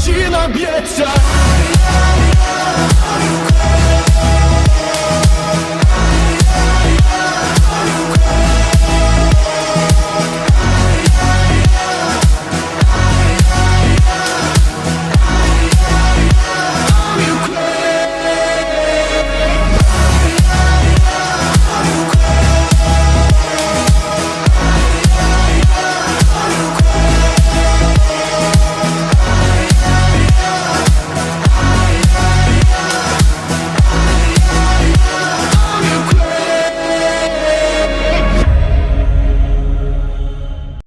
wisi na biecach